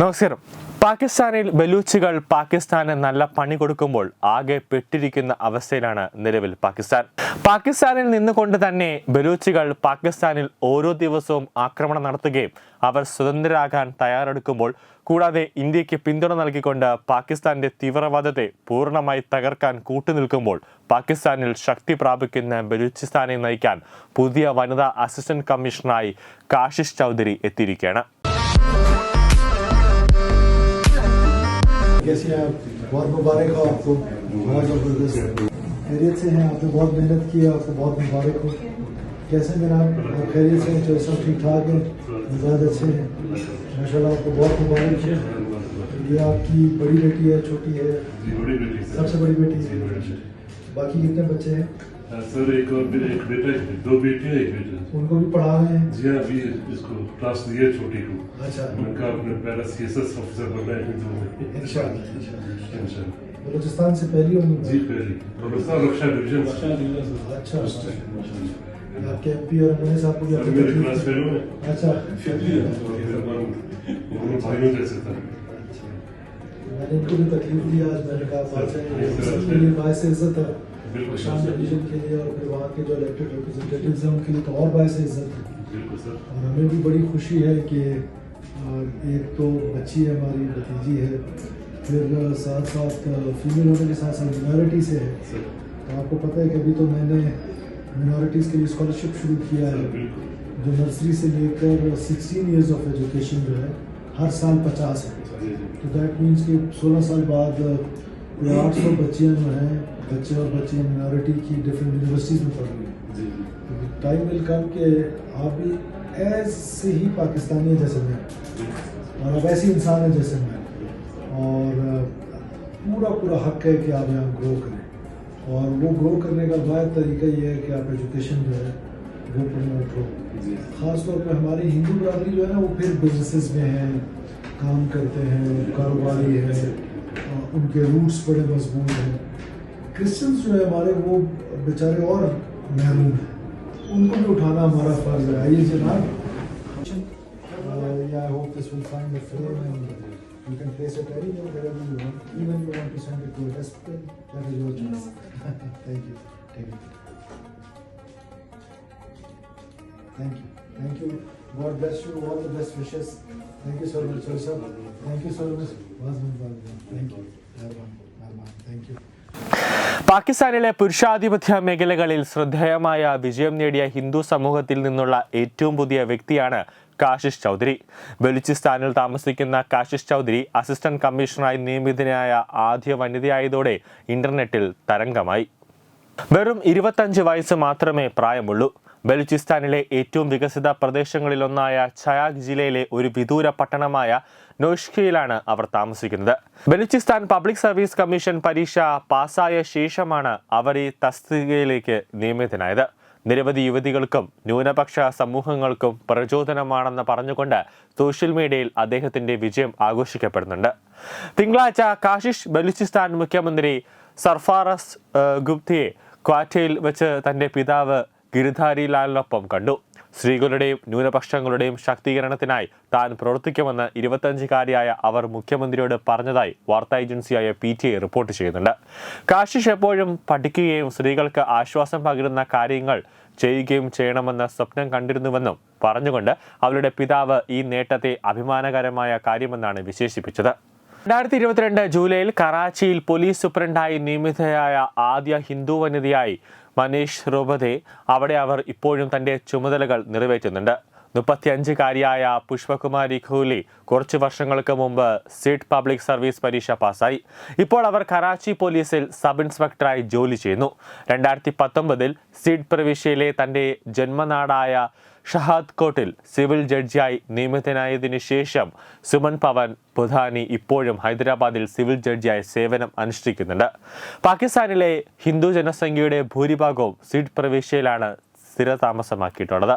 നമസ്കാരം. പാകിസ്ഥാനിൽ ബലൂച്ചുകൾ പാകിസ്ഥാന് നല്ല പണി കൊടുക്കുമ്പോൾ ആകെ പെട്ടിരിക്കുന്ന അവസ്ഥയിലാണ് നിലവിൽ പാകിസ്ഥാൻ. പാകിസ്ഥാനിൽ നിന്നുകൊണ്ട് തന്നെ ബലൂച്ചുകൾ പാകിസ്ഥാനിൽ ഓരോ ദിവസവും ആക്രമണം നടത്തുകയും അവർ സ്വതന്ത്രരാകാൻ തയ്യാറെടുക്കുമ്പോൾ കൂടാതെ ഇന്ത്യയ്ക്ക് പിന്തുണ നൽകിക്കൊണ്ട് പാകിസ്ഥാന്റെ തീവ്രവാദത്തെ പൂർണമായി തകർക്കാൻ കൂട്ടുനിൽക്കുമ്പോൾ പാകിസ്ഥാനിൽ ശക്തി പ്രാപിക്കുന്ന ബലൂചിസ്ഥാനെ നയിക്കാൻ പുതിയ വനിതാ അസിസ്റ്റന്റ് കമ്മീഷണറായി കാശിഷ് ചൗധരി എത്തിയിരിക്കുകയാണ്. کیسے ہیں آپ؟ بہت مبارک ہو آپ کو۔ بہت زبردست۔ خیریت سے ہیں آپ نے بہت محنت کی ہے آپ کو بہت مبارک ہو۔ کیسے جناب؟ آپ خیریت سے ہیں جو سب ٹھیک ٹھاک ہیں؟ مزاج اچھے ہیں۔ ماشاء اللہ آپ کو بہت مبارک ہے۔ یہ آپ کی بڑی بیٹی ہے چھوٹی ہے۔ سب سے بڑی بیٹی۔ ہے باقی کتنے بچے ہیں؟ ہاں، سر ایک اور میرے ایک بیٹا دو بیٹے ایک بیٹا۔ ان کو بھی پڑھا رہے ہیں؟ جی ہاں ابھی اس کو کلاس دیا چھوٹی کو۔ اچھا۔ ان کا اپنے پہلا سی ایس ایس آفیسر بنا ہے ہندو میں بلوچستان سے پہلی ہوں جی پہلی۔ بلوچستان رکشا ڈویژن اچھا۔ آپ کے ایم پی اور ایم صاحب کو بھی اچھا۔ اپنے میرے کلاس فیلو ہے اچھا۔ بھائیوں جیسے تھا اچھا۔ میں نے ان کو بھی تکلیف آج میں نے کہا ہے باعث عزت ہے۔ کے لیے اور پھر وہاں کے جو الیکٹڈ کے لیے تو اور باعث عزت ہے۔ اور ہمیں بھی بڑی خوشی ہے کہ ایک تو بچی ہے ہماری بھتیجی ہے پھر ساتھ ساتھ فیمیل ہونے کے ساتھ ساتھ مینارٹی سے ہے۔ تو آپ کو پتہ ہے کہ ابھی تو میں نے مینارٹیز کے لیے اسکالرشپ شروع کیا ہے۔ جو نرسری سے لے کر سکسٹین ایئرز آف ایجوکیشن جو ہے ہر سال پچاس ہے۔ تو دیٹ مینس کہ سولہ سال بعد یہ جی، آٹھ جی۔ سو بچیاں جو ہیں بچے اور بچیاں مینارٹی کی ڈفرینٹ یونیورسٹیز میں پڑھ رہی ہیں۔ ٹائم ول کم کہ آپ بھی ایسے ہی پاکستانی ہیں جیسے میں جی۔ اور آپ ایسے انسان ہیں جیسے میں اور پورا پورا حق ہے کہ آپ یہاں گرو کریں۔ اور وہ گرو کرنے کا واحد طریقہ یہ ہے کہ آپ ایجوکیشن جو ہے وہ پروموٹ ہو خاص طور پہ ہماری ہندو برادری جو ہے نا وہ پھر بزنسز میں ہیں کام کرتے ہیں کاروباری ہیں ان کے روٹس بڑے مضبوط ہیں۔ کرسچنس جو ہے ہمارے، وہ بیچارے اور محروم ہیں۔ ان کو بھی اٹھانا ہمارا فرض ہے۔ آئیے جناب۔ Thank you. Thank you. God bless you. All the best wishes. Thank you so much, sir. Thank you so much. Thank you. Thank you. പാകിസ്ഥാനിലെ പുരുഷാധിപത്യ മേഖലകളിൽ ശ്രദ്ധേയമായ വിജയം നേടിയ ഹിന്ദു സമൂഹത്തിൽ നിന്നുള്ള ഏറ്റവും പുതിയ വ്യക്തിയാണ് കാശിഷ് ചൗധരി ബലൂചിസ്ഥാനിൽ താമസിക്കുന്ന കാശിഷ് ചൗധരി അസിസ്റ്റന്റ് കമ്മീഷണറായി നിയമിതനായ ആദ്യ വനിതയായതോടെ ഇന്റർനെറ്റിൽ തരംഗമായി വെറും ഇരുപത്തഞ്ച് വയസ്സ് മാത്രമേ പ്രായമുള്ളൂ ബലൂചിസ്ഥാനിലെ ഏറ്റവും വികസിത പ്രദേശങ്ങളിലൊന്നായ ഛയാഗ് ജില്ലയിലെ ഒരു വിദൂര പട്ടണമായ നോഷ്കയിലാണ് അവർ താമസിക്കുന്നത്. ബലൂചിസ്ഥാൻ പബ്ലിക് സർവീസ് കമ്മീഷൻ പരീക്ഷ പാസ്സായ ശേഷമാണ് അവർ ഈ തസ്തികയിലേക്ക് നിയമിതനായത്. നിരവധി യുവതികൾക്കും ന്യൂനപക്ഷ സമൂഹങ്ങൾക്കും പ്രചോദനമാണെന്ന് പറഞ്ഞുകൊണ്ട് സോഷ്യൽ മീഡിയയിൽ അദ്ദേഹത്തിന്റെ വിജയം ആഘോഷിക്കപ്പെടുന്നുണ്ട്. തിങ്കളാഴ്ച കാശിഷ് ബലൂചിസ്ഥാൻ മുഖ്യമന്ത്രി സർഫാറസ് ഗുപ്തയെ ക്വാറ്റയിൽ വെച്ച് തന്റെ പിതാവ് ഗിരിധാരി ലാലിനൊപ്പം കണ്ടു. സ്ത്രീകളുടെയും ന്യൂനപക്ഷങ്ങളുടെയും ശാക്തീകരണത്തിനായി താൻ പ്രവർത്തിക്കുമെന്ന് ഇരുപത്തഞ്ചുകാരിയായ അവർ മുഖ്യമന്ത്രിയോട് പറഞ്ഞതായി വാർത്താ ഏജൻസിയായ പി ടി ഐ റിപ്പോർട്ട് ചെയ്യുന്നുണ്ട്. കാശിഷ് എപ്പോഴും പഠിക്കുകയും സ്ത്രീകൾക്ക് ആശ്വാസം പകരുന്ന കാര്യങ്ങൾ ചെയ്യുകയും ചെയ്യണമെന്ന സ്വപ്നം കണ്ടിരുന്നുവെന്നും പറഞ്ഞുകൊണ്ട് അവരുടെ പിതാവ് ഈ നേട്ടത്തെ അഭിമാനകരമായ കാര്യമെന്നാണ് വിശേഷിപ്പിച്ചത്. രണ്ടായിരത്തി ഇരുപത്തിരണ്ട് ജൂലൈയിൽ കറാച്ചിയിൽ പോലീസ് സൂപ്രണ്ടായി നിയമിതയായ ആദ്യ ഹിന്ദു വനിതയായി മനീഷ് റോബതെ അവിടെ അവർ ഇപ്പോഴും തന്റെ ചുമതലകൾ നിറവേറ്റുന്നുണ്ട്. മുപ്പത്തിയഞ്ചുകാരിയായ പുഷ്പകുമാരി ഖൂലി കുറച്ച് വർഷങ്ങൾക്ക് മുമ്പ് സീറ്റ് പബ്ലിക് സർവീസ് പരീക്ഷ പാസ്സായി. ഇപ്പോൾ അവർ കറാച്ചി പോലീസിൽ സബ് ഇൻസ്പെക്ടറായി ജോലി ചെയ്യുന്നു. രണ്ടായിരത്തി പത്തൊമ്പതിൽ സീറ്റ് പ്രവിശ്യയിലെ തന്റെ ജന്മനാടായ ഷഹാദ് കോട്ടിൽ സിവിൽ ജഡ്ജിയായി നിയമിതനായതിനു ശേഷം സുമൻ പവൻ ബുധാനി ഇപ്പോഴും ഹൈദരാബാദിൽ സിവിൽ ജഡ്ജിയായി സേവനം അനുഷ്ഠിക്കുന്നുണ്ട്. പാകിസ്ഥാനിലെ ഹിന്ദു ജനസംഖ്യയുടെ ഭൂരിഭാഗവും സീറ്റ് പ്രവിശ്യയിലാണ് സ്ഥിരതാമസമാക്കിയിട്ടുള്ളത്.